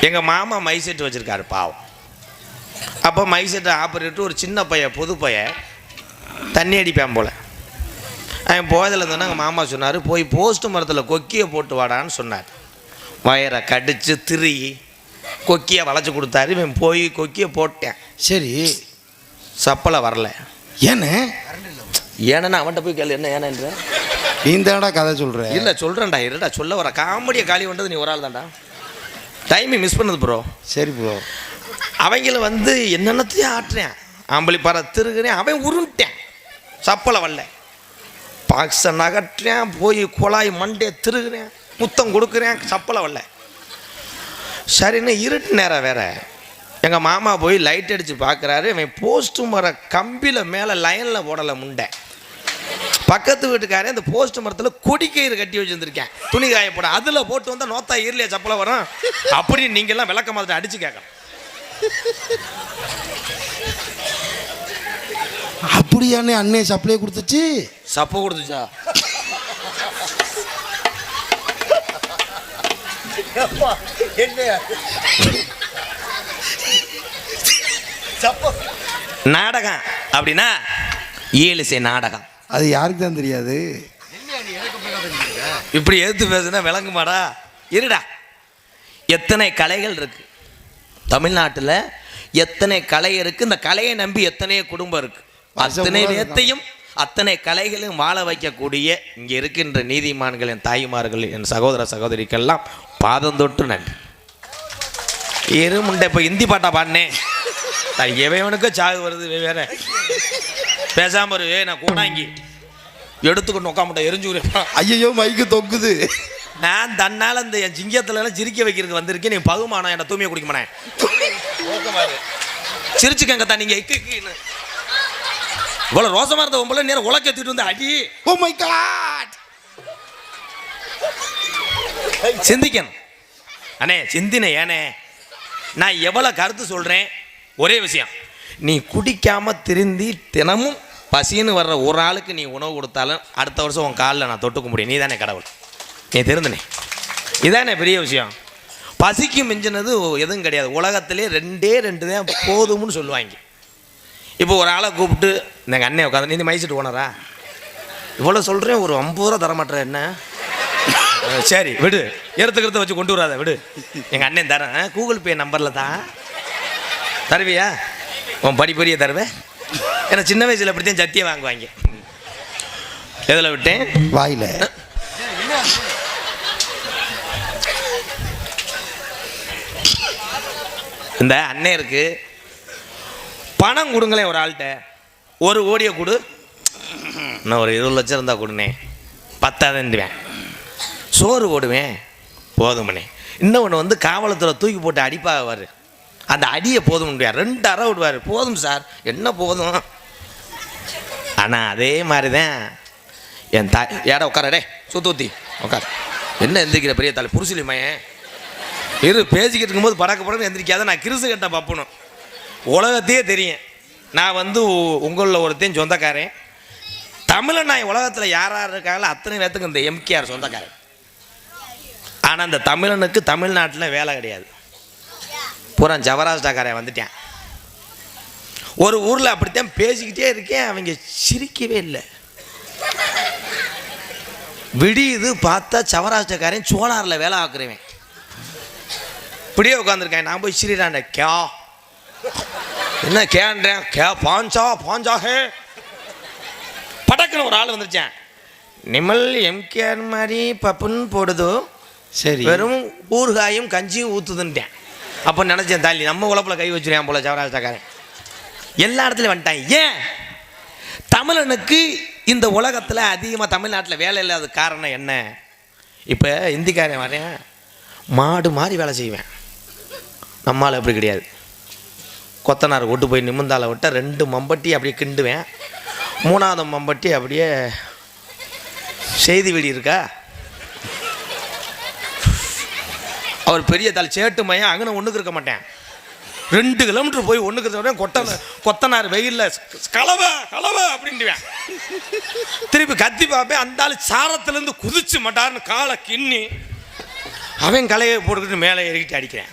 எங்கள் மாமா my set வச்சுருக்காரு பாவம். அப்போ மை செட்டை ஆப்ரேட்டு ஒரு சின்ன பையன் புது பையன் தண்ணி அடிப்பான் போல. அவன் போயதில் இருந்தோன்னா எங்கள் மாமா சொன்னார் போய் போஸ்ட் மரத்தில் கொக்கியை போட்டு வாடான்னு சொன்னார். வயரை கடிச்சு திருகி கொக்கியை வளைச்சி கொடுத்தாரு. இவன் போய் கொக்கியை போட்டேன். சரி. சப்பலை வரல. ஏன்னு ஏன்னா அவன்கிட்ட போய் கேளு என்ன ஏனன்ற. நீ தானடா கதை சொல்ற. இல்லை சொல்கிறேன்டா இருடா சொல்ல வர. காமெடியை காலி பண்ணுறது நீ ஒரு ஆள் தான்டா. டைமை மிஸ் பண்ணது ப்ரோ சரி ப்ரோ அவங்கள வந்து என்னென்னத்தையும் ஆட்டுறேன். ஆம்பளி பாறை திருகுறேன் அவன் உருண்டேன் சப்பலை வரல. பாக்ஸை நகட்டுறேன் போய் குழாய் மண்டே திருகுறேன் முத்தம் கொடுக்குறேன் சப்பலை வரல. சரின்னு இருட்டு நேரம் வேற. எங்கள் மாமா போய் லைட் அடித்து பார்க்குறாரு இவன் போஸ்ட் மர கம்பியில் மேலே லைனில் போடலை முண்டை. பக்கத்து வீட்டுக்காரன் இந்த போஸ்ட் மரத்தில் கொடிக்கயிறு கட்டி வச்சுருந்துருக்கேன். துணி காயப்பட அதில் போட்டு வந்தால் நோத்தா ஈரலியா சப்பலை வரும். அப்படின்னு நீங்கள்லாம் விளக்க மாதிரி அடித்து கேட்கணும் அப்படியானே அண்ணே சப்ளை கொடுத்துச்சு. சப்ப கொடுத்துச்சா? நாடகம் அப்படின்னா ஏழுசை நாடகம். அது யாருக்கு தான் தெரியாது? இப்படி எதிர்த்து பேசுனா விளங்குமாடா? இருடா. எத்தனை கலைகள் இருக்கு? தமிழ்நாட்டில் எத்தனை கலை இருக்கு? இந்த கலையை நம்பி எத்தனை குடும்பம் இருக்கு. அத்தனை நேரத்தையும் அத்தனை கலைகளையும் வாழ வைக்கக்கூடிய இங்கே இருக்கின்ற நீதிமான்கள் என் தாய்மார்கள் என் சகோதர சகோதரிக்கெல்லாம் பாதம் தொட்டு நன்றி. இரு முண்டை இப்போ ஹிந்தி பாட்டா பாடினேன் எவனுக்கு சாகு வருது வேற. பேசாம இரு ஏய், நான் கூடாங்கி. எடுத்துக்கணும் உட்காமட்ட எரிஞ்சு விடுப்பான் ஐயோ மைக்கு தொங்குது. நான் தன்னால் அந்த என் சிங்கத்துல எல்லாம் சிரிக்க வைக்கிறதுக்கு வந்திருக்கேன். நீ பகுமானம் என்ன தூமியை குடிக்க மாட்டேன். சிரிச்சுக்கங்க தான் நீங்க இக்கு இக்குன்னு. இவ்வளவு ரோசமா இருந்த உங்களை நேரம் உலக்க ஏத்திட்டு வந்து அடி. ஓ மை காட் சிந்திக்கணும். அண்ணே சிந்தின ஏனே நான் எவ்வளவு கருத்து சொல்றேன்? ஒரே விஷயம். நீ குடிக்காம திருந்தி தினமும் பசின்னு வர்ற ஒரு ஆளுக்கு நீ உணவு கொடுத்தாலும் அடுத்த வருஷம் உன் காலில் நான் தொட்டுக்க முடியும். நீ தானே கடவுள். நீ தெரிந்தனே இதானே பெரிய விஷயம். பசிக்கு மிஞ்சினது எதுவும் கிடையாது. உலகத்திலே ரெண்டே ரெண்டு தான் போதும்னு சொல்லுவாங்க. இப்போ ஒரு ஆளை கூப்பிட்டு எங்கள் அண்ணன் உட்காந்து நீ மைசிட்டு போனரா இவ்வளோ சொல்கிறேன் ஒரு ஐம்பது ரூபா தரமாட்டேற என்ன? சரி விடு. எடுத்துக்கிறத வச்சு கொண்டு வராத விடு. எங்கள் அண்ணன் தரேன். கூகுள் பே நம்பரில் தான் தருவியா? உன் படிப்பறிய தருவேன் ஏன்னா சின்ன வயசில் அப்படித்தான் சத்தியம் வாங்குவாங்க. எதில் விட்டேன்? வாயில. இந்த அண்ணன் இருக்கு. பணம் கொடுங்களேன் ஒரு ஆள்கிட்ட. ஒரு கோடியை கொடு. இன்னும் ஒரு இருபது லட்சம் இருந்தால் கொடுனே. பத்தாதுன்னுவேன். சோறு போடுவேன். போதுமண்ணே இன்னொன்று வந்து காவலத்தில் தூக்கி போட்டு அடிப்பாவார். அந்த அடியை போதும் ரெண்டு அறை விடுவார். போதும் சார். என்ன போதும்? ஆனால் அதே மாதிரி தான் என் தாய் யாரா உட்காரடே சுத்தூத்தி உட்கார். என்ன எந்திரிக்கிற பெரிய தலை புருசிலி மயன் இரு பேசிக்கிட்டு இருக்கும்போது படக்க படக்கு எந்திரிக்காத நான் கிறிசு கட்ட பார்ப்பணும் உலகத்தையே தெரியும். நான் வந்து உ- உங்களில் ஒருத்தையும் சொந்தக்காரன். தமிழன் நான் உலகத்தில் யார் யார் இருக்காங்களோ அத்தனை பேர்த்துக்கு இந்த எம்கேஆர் சொந்தக்காரன். ஆனால் அந்த தமிழனுக்கு தமிழ்நாட்டில் வேலை கிடையாது. பூரா ஜவராஷ்டாக்காரன் வந்துட்டேன். ஒரு ஊரில் அப்படித்தான் பேசிக்கிட்டே இருக்கேன் அவங்க சிரிக்கவே இல்லை. விடியுது பார்த்தா சவராஷ்டக்காரன் சோலாரில் வேலை ஆக்குறவன். இப்படியே உட்காந்துருக்கேன் நான் போய் சிரிடாண்ட கே. என்ன கேன்றேன்? கே பாஞ்சா பாஞ்சா ஹே படக்குன்னு ஒரு ஆள் வந்துருச்சேன். நிமல் எம்கேஆர் மாதிரி பப்புன்னு போடுதோ சரி. வெறும் ஊறுகாயும் கஞ்சியும் ஊற்றுதுன்ட்டேன் அப்போ நினச்சேன் தாலி நம்ம உழப்பில் கை வச்சுருவேன் போல சவராஷ்டக்காரன் எல்லா இடத்துலையும் வந்துட்டான் ஏன்? தமிழனுக்கு இந்த உலகத்தில் அதிகமாக தமிழ்நாட்டில் வேலை இல்லாத காரணம் என்ன? இப்போ இந்திக்காரன் வரேன் மாடு மாதிரி வேலை செய்வேன். நம்மால் அப்படி கிடையாது. கொத்தனார் ஓட்டு போய் நிமிந்தால விட்ட ரெண்டு மம்பட்டி அப்படியே கிண்டுவேன். மூணாவது மம்பட்டி அப்படியே செய்தி வெடி இருக்கா? அவர் பெரிய தலை சேட்டு மையம் அங்கே ஒன்றுக்கு இருக்க மாட்டேன். ரெண்டு கிலோமீட்டர் போய் ஒன்றுக்கு இருக்க கொட்ட கொத்தனார் வெயிலில் கலவை கலவை அப்படின்டுவேன் திருப்பி கத்தி பார்ப்பேன். அந்த ஆள் சாரத்துலேருந்து குதிச்சு மாட்டார்னு காலை கிண்ணி அவன் கலையை போட்டுக்கிட்டு மேலே ஏறிக்கிட்டு அடிக்கிறேன்.